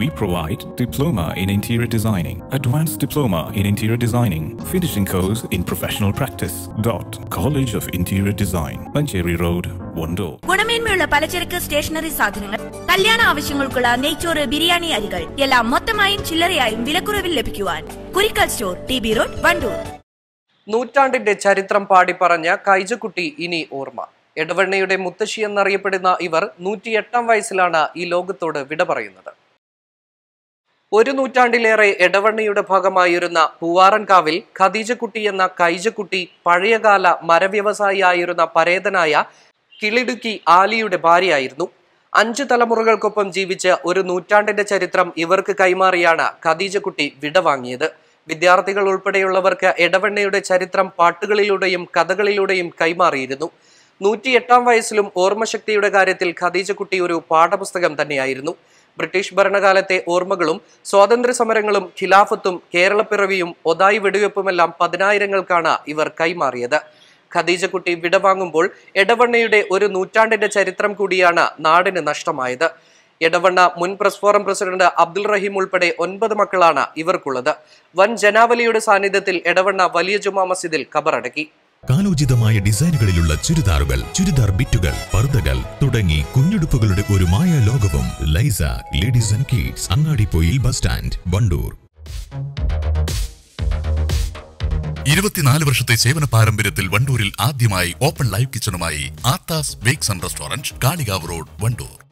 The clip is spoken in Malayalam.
We provide diploma in interior designing, advanced diploma in interior designing, finishing course in professional practice. Dot College of Interior Design, Mancheri Road, Wando. ഗുണമേന്മയുള്ള പലചരക്ക് സ്റ്റേഷനറി സാധനങ്ങൾ കല്യാണ ആവശ്യങ്ങൾക്കുള്ള നെയ്ച്ചോറ് ബിരിയാണി അരികൾ എല്ലാം മൊത്തമായും ചില്ലറയായും വിലക്കുറവിൽ ലഭിക്കുവാൻ Kurikkal store T B road Wandoor നൂറ്റാണ്ടിന്റെ ചരിത്രം പാടിപ്പറഞ്ഞ കൈജക്കുട്ടി ഇനി ഓർമ്മ എടവണ്ണയുടെ മുത്തശ്ശി എന്നറിയപ്പെടുന്ന ഇവർ നൂറ്റിയെട്ടാം വയസ്സിലാണ് ഈ ലോകത്തോട് വിട പറയുന്നത് ഒരു നൂറ്റാണ്ടിലേറെ എടവണ്ണയുടെ ഭാഗമായിരുന്ന പൂവാറൻകാവിൽ ഖദീജക്കുട്ടി എന്ന കൈജക്കുട്ടി പഴയകാല മരവ്യവസായിയായിരുന്ന പരേതനായ കിളിടുക്കി ആലിയുടെ ഭാര്യയായിരുന്നു. അഞ്ച് തലമുറകൾക്കൊപ്പം ജീവിച്ച് ഒരു നൂറ്റാണ്ടിന്റെ ചരിത്രം ഇവർക്ക് കൈമാറിയാണ് ഖദീജക്കുട്ടി വിടവാങ്ങിയത്. വിദ്യാർത്ഥികൾ ഉൾപ്പെടെയുള്ളവർക്ക് എടവണ്ണയുടെ ചരിത്രം പാട്ടുകളിലൂടെയും കഥകളിലൂടെയും കൈമാറിയിരുന്നു. നൂറ്റിയെട്ടാം വയസ്സിലും ഓർമ്മശക്തിയുടെ കാര്യത്തിൽ ഖദീജക്കുട്ടി ഒരു പാഠപുസ്തകം തന്നെയായിരുന്നു. ബ്രിട്ടീഷ് ഭരണകാലത്തെ ഓർമ്മകളും സ്വാതന്ത്ര്യ സമരങ്ങളും ഖിലാഫത്തും കേരളപ്പിറവിയും ഒതായി വെടിവെപ്പുമെല്ലാം പതിനായിരങ്ങൾക്കാണ് ഇവർ കൈമാറിയത്. ഖദീജക്കുട്ടി വിടവാങ്ങുമ്പോൾ എടവണ്ണയുടെ ഒരു നൂറ്റാണ്ടിന്റെ ചരിത്രം കൂടിയാണ് നാടിന് നഷ്ടമായത്. എടവണ്ണ മുൻ press forum president Abdul Rahim ഉൾപ്പെടെ ഒൻപത് മക്കളാണ് ഇവർക്കുള്ളത്. വൻ ജനാവലിയുടെ സാന്നിധ്യത്തിൽ എടവണ്ണ വലിയ ജുമാ മസ്ജിദിൽ ഖബറടക്കി. കാലോചിതമായ ഡിസൈനുകളിലുള്ള ചുരിദാറുകൾ ചുരിദാർ ബിറ്റുകൾ പർദ്ദകൾ തുടങ്ങി കുഞ്ഞുടുപ്പുകളുടെ ഒരു മായ ലോകവും Laisa ladies and kids Angadippoyil bus stand Wandoor. ഇരുപത്തിനാല് വർഷത്തെ സേവന പാരമ്പര്യത്തിൽ വണ്ടൂരിൽ ആദ്യമായി ഓപ്പൺ ലൈവ് കിച്ചണുമായി Aathas വേക്സൺ and restaurant Kalikavu road Wandoor.